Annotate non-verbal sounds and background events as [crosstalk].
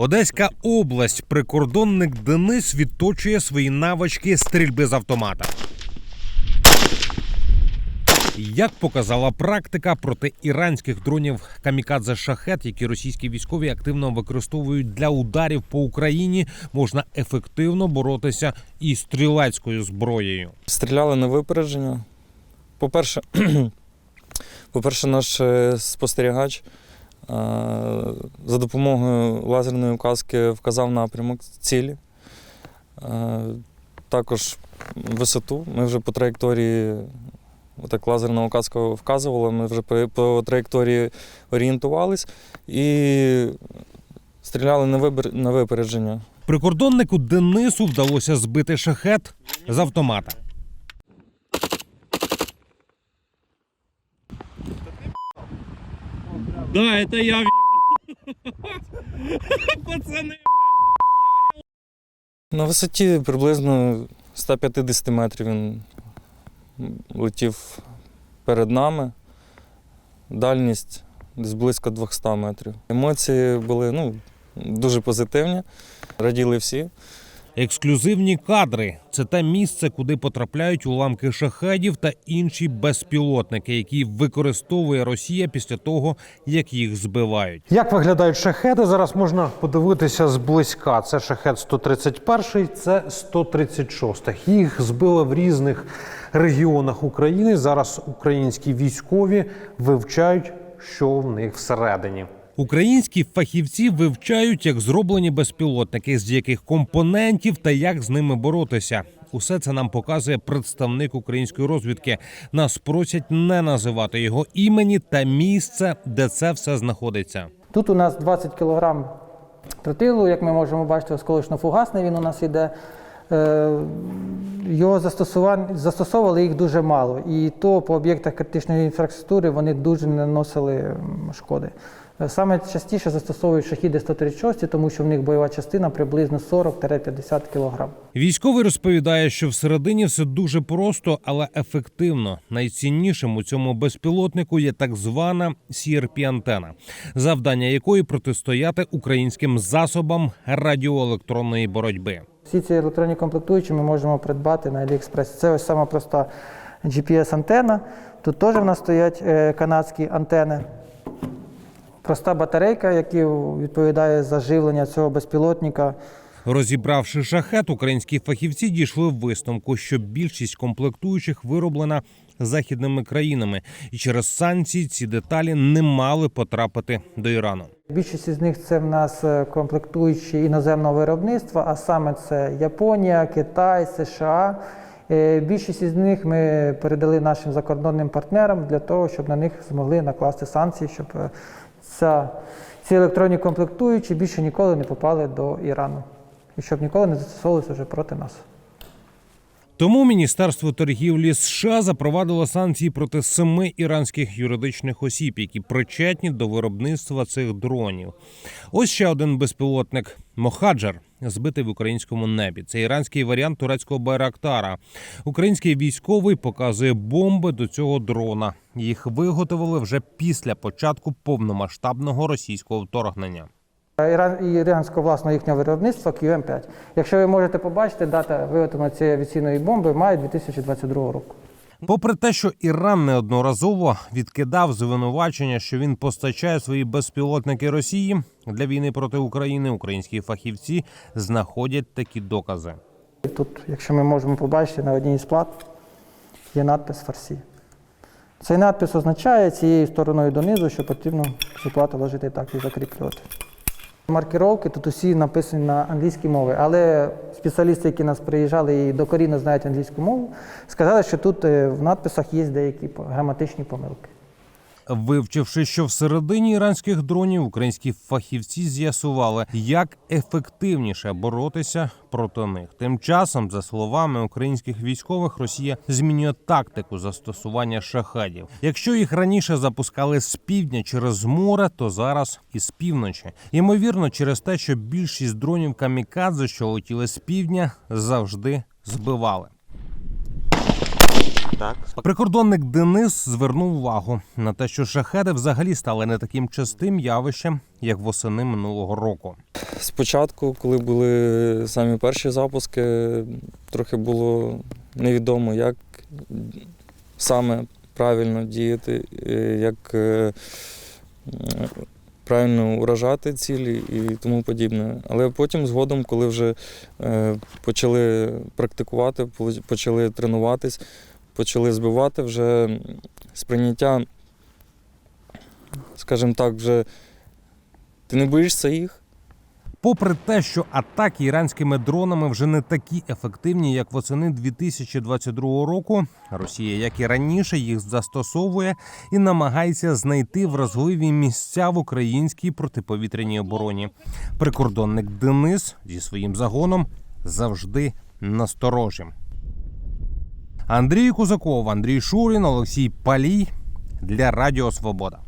Одеська область. Прикордонник Денис відточує свої навички стрільби з автомата. Як показала практика проти іранських дронів камікадзе шахет, які російські військові активно використовують для ударів по Україні, можна ефективно боротися і стрілецькою зброєю. Стріляли на випередження. По-перше, [clears throat] по-перше, наш е, спостерігач за допомогою лазерної указки вказав напрямок цілі. Е, Також висоту. Ми вже по траєкторії, так лазерна указка вказувала, ми вже по, траєкторії орієнтувались і стріляли на випередження. Прикордоннику Денису вдалося збити шахет з автомата. Да, это я [laughs] Пацаны. На висоті приблизно 150 метрів він летів перед нами. Дальність десь близько 200 метрів. Емоції були ну, дуже позитивні, раділи всі. Ексклюзивні кадри це те місце, куди потрапляють уламки шахедів та інші безпілотники, які використовує Росія після того, як їх збивають. Як виглядають шахеди? Зараз можна подивитися зблизька. Це шахет 131, це 136. Їх збили в різних регіонах України. Зараз українські військові вивчають, що в них всередині. Українські фахівці вивчають, як зроблені безпілотники, з яких компонентів та як з ними боротися. Усе це нам показує представник української розвідки. Нас просять не називати його імені та місце, де це все знаходиться. Тут у нас 20 кг тротилу, як ми можемо бачити, осколочно-фугасний він у нас іде. Е, Його застосовували їх дуже мало. І то по об'єктах критичної інфраструктури вони дуже не наносили шкоди. Саме частіше застосовують шахіди 136, тому що в них бойова частина приблизно 40-50 кг. Військовий розповідає, що всередині все дуже просто, але ефективно. Найціннішим у цьому безпілотнику є так звана CRP-антена, завдання якої протистояти українським засобам радіоелектронної боротьби. Всі ці електронні комплектуючі ми можемо придбати на AliExpress. Це ось сама проста GPS-антена. Тут теж в нас стоять е, канадські антени. Проста батарейка, яка відповідає за живлення цього безпілотника. Розібравши шахет, українські фахівці дійшли висновку, що більшість комплектуючих вироблена західними країнами, і через санкції ці деталі не мали потрапити до Ірану. Більшість із них це в нас е, комплектуючі іноземного виробництва, а саме це Японія, Китай, США. Е, Більшість із них ми передали нашим закордонним партнерам для того, щоб на них змогли накласти санкції, щоб е, ця, ці електронні комплектуючі більше ніколи не попали до Ірану і щоб ніколи не застосовувалися вже проти нас. Тому Міністерство торгівлі США запровадило санкції проти семи іранських юридичних осіб, які причетні до виробництва цих дронів. Ось ще один безпілотник Мохаджер. Збитий в українському небі. Це іранський варіант турецького байрактара. Український військовий показує бомби до цього дрона. Їх виготовили вже після початку повномасштабного російського вторгнення. Іран, іранського власного їхнього виробництва QM5. Якщо ви можете побачити, дата виготовлення цієї авіаційної бомби має 2022 року. Попри те, що Іран неодноразово відкидав звинувачення, що він постачає свої безпілотники Росії для війни проти України, українські фахівці знаходять такі докази. Тут, якщо ми можемо побачити на одній із плат, є надпис Фарсі. Цей надпис означає цією стороною донизу, що потрібно цю плату ложити так і закріплювати. Маркировки тут усі написані на англійській мові, але спеціалісти, які нас приїжджали і докорінно знають англійську мову, сказали, що тут е, в надписах є деякі граматичні помилки. Вивчивши, що всередині іранських дронів, українські фахівці з'ясували, як ефективніше боротися проти них. Тим часом, за словами українських військових, Росія змінює тактику застосування шахедів. Якщо їх раніше запускали з півдня через море, то зараз із півночі. Ймовірно, через те, що більшість дронів камікадзе, що летіли з півдня, завжди збивали. Так. Прикордонник Денис звернув увагу на те, що шахеди взагалі стали не таким частим явищем, як восени минулого року. Спочатку, коли були самі перші запуски, трохи було невідомо, як саме правильно діяти, е, як е, правильно уражати цілі і тому подібне. Але потім, згодом, коли вже е, почали практикувати, почали тренуватись, почали збивати, вже сприйняття, скажімо так, вже ти не боїшся їх. Попри те, що атаки іранськими дронами вже не такі ефективні, як восени 2022 року, Росія, як і раніше, їх застосовує і намагається знайти вразливі місця в українській протиповітряній обороні. Прикордонник Денис зі своїм загоном завжди насторожі. Андрій Кузаков, Андрій Шурін, Олексій Палій для Радіо Свобода.